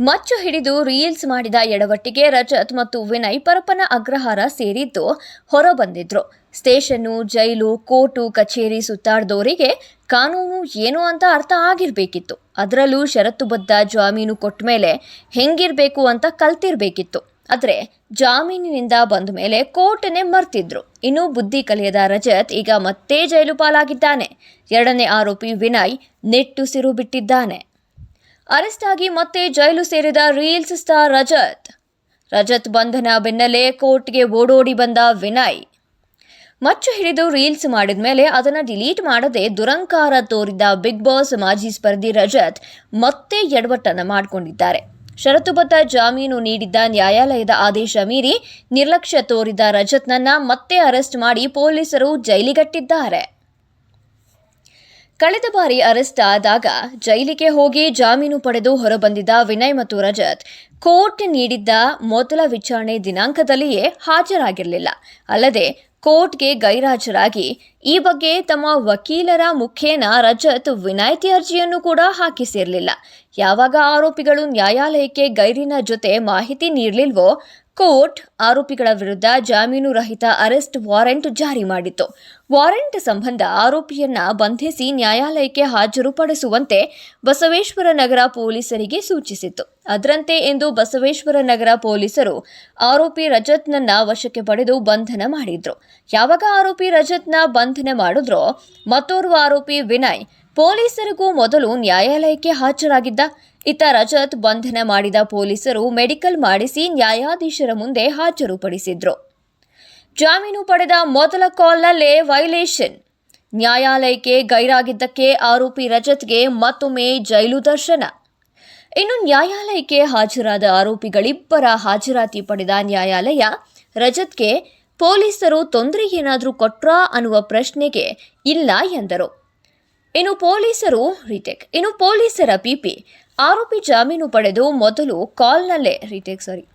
ಮಚ್ಚು ಹಿಡಿದು ರೀಲ್ಸ್ ಮಾಡಿದ ಎಡವಟ್ಟಿಗೆ ರಜತ್ ಮತ್ತು ವಿನಯ್ ಪರಪನ ಅಗ್ರಹಾರ ಸೇರಿದ್ದು ಹೊರಬಂದಿದ್ರು. ಸ್ಟೇಷನ್ನು, ಜೈಲು, ಕೋರ್ಟು, ಕಚೇರಿ ಸುತ್ತಾಡ್ದೋರಿಗೆ ಕಾನೂನು ಏನು ಅಂತ ಅರ್ಥ ಆಗಿರಬೇಕಿತ್ತು. ಅದರಲ್ಲೂ ಷರತ್ತುಬದ್ಧ ಜಾಮೀನು ಕೊಟ್ಟ ಮೇಲೆ ಹೆಂಗಿರಬೇಕು ಅಂತ ಕಲ್ತಿರ್ಬೇಕಿತ್ತು. ಆದರೆ ಜಾಮೀನಿನಿಂದ ಬಂದ ಮೇಲೆ ಕೋರ್ಟನ್ನೇ ಮರ್ತಿದ್ರು. ಇನ್ನು ಬುದ್ಧಿ ಕಲಿಯದ ರಜತ್ ಈಗ ಮತ್ತೆ ಜೈಲು ಪಾಲಾಗಿದ್ದಾನೆ. ಎರಡನೇ ಆರೋಪಿ ವಿನಯ್ ನೆಟ್ಟುಸಿರು ಬಿಟ್ಟಿದ್ದಾನೆ. ಅರೆಸ್ಟ್ ಆಗಿ ಮತ್ತೆ ಜೈಲು ಸೇರಿದ ರೀಲ್ಸ್ ಸ್ಟಾರ್ ರಜತ್. ರಜತ್ ಬಂಧನ ಬೆನ್ನಲ್ಲೇ ಕೋರ್ಟ್ಗೆ ಓಡೋಡಿ ಬಂದ ವಿನಯ್. ಮಚ್ಚು ಹಿಡಿದು ರೀಲ್ಸ್ ಮಾಡಿದ ಮೇಲೆ ಅದನ್ನು ಡಿಲೀಟ್ ಮಾಡದೆ ದುರಂಕಾರ ತೋರಿದ ಬಿಗ್ ಬಾಸ್ ಮಾಜಿ ಸ್ಪರ್ಧಿ ರಜತ್ ಮತ್ತೆ ಎಡವಟ್ಟನ್ನು ಮಾಡಿಕೊಂಡಿದ್ದಾರೆ. ಷರತ್ತುಬದ್ಧ ಜಾಮೀನು ನೀಡಿದ್ದ ನ್ಯಾಯಾಲಯದ ಆದೇಶ ಮೀರಿ ನಿರ್ಲಕ್ಷ್ಯ ತೋರಿದ ರಜತ್ನನ್ನ ಮತ್ತೆ ಅರೆಸ್ಟ್ ಮಾಡಿ ಪೊಲೀಸರು ಜೈಲಿಗಟ್ಟಿದ್ದಾರೆ. ಕಳೆದ ಬಾರಿ ಅರೆಸ್ಟ್ ಆದಾಗ ಜೈಲಿಗೆ ಹೋಗಿ ಜಾಮೀನು ಪಡೆದು ಹೊರಬಂದಿದ್ದ ವಿನಯ್ ಮತ್ತು ರಜತ್ ಕೋರ್ಟ್ ನೀಡಿದ್ದ ಮೊದಲ ವಿಚಾರಣೆ ದಿನಾಂಕದಲ್ಲಿಯೇ ಹಾಜರಾಗಿರಲಿಲ್ಲ. ಅಲ್ಲದೆ ಕೋರ್ಟ್ಗೆ ಗೈರಾಜರಾಗಿ ಈ ಬಗ್ಗೆ ತಮ್ಮ ವಕೀಲರ ಮುಖೇನ ರಜತ್ ವಿನಾಯಿತಿ ಅರ್ಜಿಯನ್ನು ಕೂಡ ಹಾಕಿಸಿರಲಿಲ್ಲ. ಯಾವಾಗ ಆರೋಪಿಗಳು ನ್ಯಾಯಾಲಯಕ್ಕೆ ಗೈರಿನ ಜೊತೆ ಮಾಹಿತಿ ನೀಡಲಿಲ್ವೋ ಕೋರ್ಟ್ ಆರೋಪಿಗಳ ವಿರುದ್ಧ ಜಾಮೀನು ರಹಿತ ಅರೆಸ್ಟ್ ವಾರೆಂಟ್ ಜಾರಿ ಮಾಡಿತ್ತು. ವಾರೆಂಟ್ ಸಂಬಂಧ ಆರೋಪಿಯನ್ನ ಬಂಧಿಸಿ ನ್ಯಾಯಾಲಯಕ್ಕೆ ಹಾಜರುಪಡಿಸುವಂತೆ ಬಸವೇಶ್ವರ ನಗರ ಪೊಲೀಸರಿಗೆ ಸೂಚಿಸಿತ್ತು. ಅದರಂತೆ ಎಂದು ಬಸವೇಶ್ವರ ನಗರ ಪೊಲೀಸರು ಆರೋಪಿ ರಜತ್ನನ್ನ ವಶಕ್ಕೆ ಪಡೆದು ಬಂಧನ ಮಾಡಿದ್ರು. ಯಾವಾಗ ಆರೋಪಿ ರಜತ್ನ ಬಂಧನ ಮಾಡಿದ್ರೋ, ಮತ್ತೋರ್ವ ಆರೋಪಿ ವಿನಯ್ ಪೊಲೀಸರಿಗೂ ಮೊದಲು ನ್ಯಾಯಾಲಯಕ್ಕೆ ಹಾಜರಾಗಿದ್ದ. ಇತ್ತ ರಜತ್ ಬಂಧನ ಮಾಡಿದ ಪೊಲೀಸರು ಮೆಡಿಕಲ್ ಮಾಡಿಸಿ ನ್ಯಾಯಾಧೀಶರ ಮುಂದೆ ಹಾಜರುಪಡಿಸಿದ್ರು. ಜಾಮೀನು ಪಡೆದ ಮೊದಲ ಕಾಲ್ನಲ್ಲೇ ವೈಲೇಷನ್. ನ್ಯಾಯಾಲಯಕ್ಕೆ ಗೈರಾಗಿದ್ದಕ್ಕೆ ಆರೋಪಿ ರಜತ್ಗೆ ಮತ್ತೊಮ್ಮೆ ಜೈಲು ದರ್ಶನ. ಇನ್ನು ನ್ಯಾಯಾಲಯಕ್ಕೆ ಹಾಜರಾದ ಆರೋಪಿಗಳಿಬ್ಬರ ಹಾಜರಾತಿ ಪಡೆದ ನ್ಯಾಯಾಲಯ ರಜತ್ಗೆ ಪೊಲೀಸರು ತೊಂದರೆ ಏನಾದರೂ ಕೊಟ್ರಾ ಅನ್ನುವ ಪ್ರಶ್ನೆಗೆ ಇಲ್ಲ ಎಂದರು. ಇನ್ನು ಪೊಲೀಸರು, ರಿಟೇಕ್, ಇನ್ನು ಪೊಲೀಸರ ಪಿಪಿ ಆರೋಪಿ ಜಾಮೀನು ಪಡೆದು ಮೊದಲು ಕಾಲ್ನಲ್ಲೇ ರಿಟೇಕ್ ಸಾರಿ.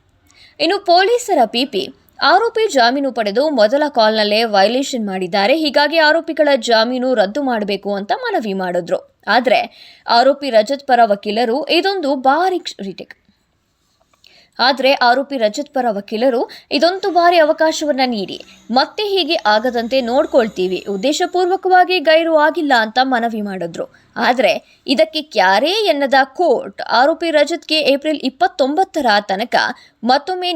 ಇನ್ನು ಪೊಲೀಸರ ಪಿಪಿ ಆರೋಪಿ ಜಾಮೀನು ಪಡೆದು ಮೊದಲ ಕಾಲ್ನಲ್ಲೇ ವೈಲೇಷನ್ ಮಾಡಿದ್ದಾರೆ. ಹೀಗಾಗಿ ಆರೋಪಿಗಳ ಜಾಮೀನು ರದ್ದು ಮಾಡಬೇಕು ಅಂತ ಮನವಿ ಮಾಡಿದ್ರು. ಆದರೆ ಆರೋಪಿ ರಜತ್ ಪರ ವಕೀಲರು ಇದೊಂದು ಬಾರಿ ರಿಟೇಕ್. ಆದರೆ ಆರೋಪಿ ರಜತ್ ಪರ ವಕೀಲರು ಇದೊಂದು ಬಾರಿ ಅವಕಾಶವನ್ನ ನೀಡಿ. ಮತ್ತೆ ಹೀಗೆ ಆಗದಂತೆ ನೋಡ್ಕೊಳ್ತೀವಿ. ಉದ್ದೇಶಪೂರ್ವಕವಾಗಿ ಗೈರು ಆಗಿಲ್ಲ ಅಂತ ಮನವಿ ಮಾಡಿದ್ರು. ಆದರೆ ಇದಕ್ಕೆ ಕ್ಯಾರೇ ಎನ್ನದ ಕೋರ್ಟ್ ಆರೋಪಿ ರಜತ್ಗೆ ಏಪ್ರಿಲ್ ಇಪ್ಪತ್ತೊಂಬತ್ತರ ತನಕ ಮತ್ತೊಮ್ಮೆ